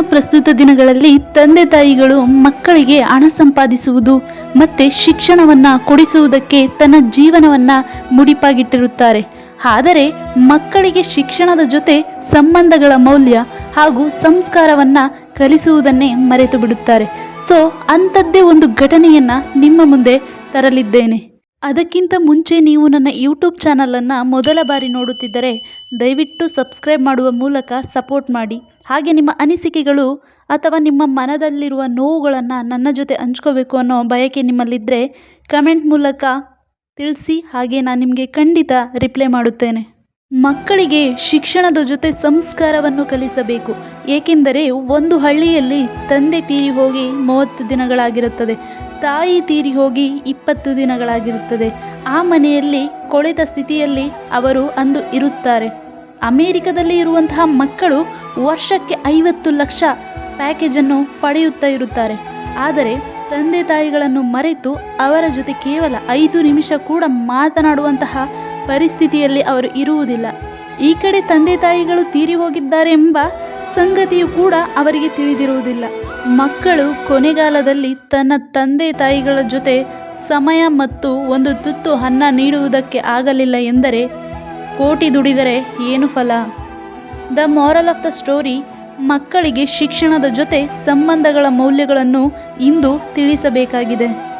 ಪ್ರಸ್ತುತ ದಿನಗಳಲ್ಲಿ ತಂದೆ ತಾಯಿಗಳು ಮಕ್ಕಳಿಗೆ ಹಣ ಸಂಪಾದಿಸುವುದು ಮತ್ತೆ ಶಿಕ್ಷಣವನ್ನ ಕೊಡಿಸುವುದಕ್ಕೆ ತನ್ನ ಜೀವನವನ್ನ ಮುಡಿಪಾಗಿಟ್ಟಿರುತ್ತಾರೆ. ಆದರೆ ಮಕ್ಕಳಿಗೆ ಶಿಕ್ಷಣದ ಜೊತೆ ಸಂಬಂಧಗಳ ಮೌಲ್ಯ ಹಾಗೂ ಸಂಸ್ಕಾರವನ್ನ ಕಲಿಸುವುದನ್ನೇ ಮರೆತು ಬಿಡುತ್ತಾರೆ. ಸೊ, ಅಂಥದ್ದೇ ಒಂದು ಘಟನೆಯನ್ನ ನಿಮ್ಮ ಮುಂದೆ ತರಲಿದ್ದೇನೆ. ಅದಕ್ಕಿಂತ ಮುಂಚೆ ನೀವು ನನ್ನ ಯೂಟ್ಯೂಬ್ ಚಾನಲನ್ನು ಮೊದಲ ಬಾರಿ ನೋಡುತ್ತಿದ್ದರೆ ದಯವಿಟ್ಟು ಸಬ್ಸ್ಕ್ರೈಬ್ ಮಾಡುವ ಮೂಲಕ ಸಪೋರ್ಟ್ ಮಾಡಿ. ಹಾಗೆ ನಿಮ್ಮ ಅನಿಸಿಕೆಗಳು ಅಥವಾ ನಿಮ್ಮ ಮನದಲ್ಲಿರುವ ನೋವುಗಳನ್ನು ನನ್ನ ಜೊತೆ ಹಂಚ್ಕೋಬೇಕು ಅನ್ನೋ ಬಯಕೆ ನಿಮ್ಮಲ್ಲಿದ್ದರೆ ಕಮೆಂಟ್ ಮೂಲಕ ತಿಳಿಸಿ, ಹಾಗೆ ನಾನು ನಿಮಗೆ ಖಂಡಿತ ರಿಪ್ಲೈ ಮಾಡುತ್ತೇನೆ. ಮಕ್ಕಳಿಗೆ ಶಿಕ್ಷಣದ ಜೊತೆ ಸಂಸ್ಕಾರವನ್ನು ಕಲಿಸಬೇಕು. ಏಕೆಂದರೆ ಒಂದು ಹಳ್ಳಿಯಲ್ಲಿ ತಂದೆ ತೀರಿ ಹೋಗಿ ಮೂವತ್ತು ದಿನಗಳಾಗಿರುತ್ತದೆ. ತಾಯಿ ತೀರಿ ಹೋಗಿ ಇಪ್ಪತ್ತು ದಿನಗಳಾಗಿರುತ್ತದೆ. ಆ ಮನೆಯಲ್ಲಿ ಕೊಳೆತ ಸ್ಥಿತಿಯಲ್ಲಿ ಅವರು ಅಂದು ಇರುತ್ತಾರೆ. ಅಮೇರಿಕದಲ್ಲಿ ಇರುವಂತಹ ಮಕ್ಕಳು ವರ್ಷಕ್ಕೆ ಐವತ್ತು ಲಕ್ಷ ಪ್ಯಾಕೇಜನ್ನು ಪಡೆಯುತ್ತಾ ಇರುತ್ತಾರೆ. ಆದರೆ ತಂದೆ ತಾಯಿಗಳನ್ನು ಮರೆತು ಅವರ ಜೊತೆ ಕೇವಲ ಐದು ನಿಮಿಷ ಕೂಡ ಮಾತನಾಡುವಂತಹ ಪರಿಸ್ಥಿತಿಯಲ್ಲಿ ಅವರು ಇರುವುದಿಲ್ಲ. ಈ ಕಡೆ ತಂದೆ ತಾಯಿಗಳು ತೀರಿ ಹೋಗಿದ್ದಾರೆ ಎಂಬ ಸಂಗತಿಯು ಕೂಡ ಅವರಿಗೆ ತಿಳಿದಿರುವುದಿಲ್ಲ. ಮಕ್ಕಳು ಕೊನೆಗಾಲದಲ್ಲಿ ತನ್ನ ತಂದೆ ತಾಯಿಗಳ ಜೊತೆ ಸಮಯ ಮತ್ತು ಒಂದು ತುತ್ತು ಅನ್ನ ನೀಡುವುದಕ್ಕೆ ಆಗಲಿಲ್ಲ ಎಂದರೆ ಕೋಟಿ ದುಡಿದರೆ ಏನು ಫಲ? The moral of the story ಮಕ್ಕಳಿಗೆ ಶಿಕ್ಷಣದ ಜೊತೆ ಸಂಬಂಧಗಳ ಮೌಲ್ಯಗಳನ್ನು ಇಂದು ತಿಳಿಸಬೇಕಾಗಿದೆ.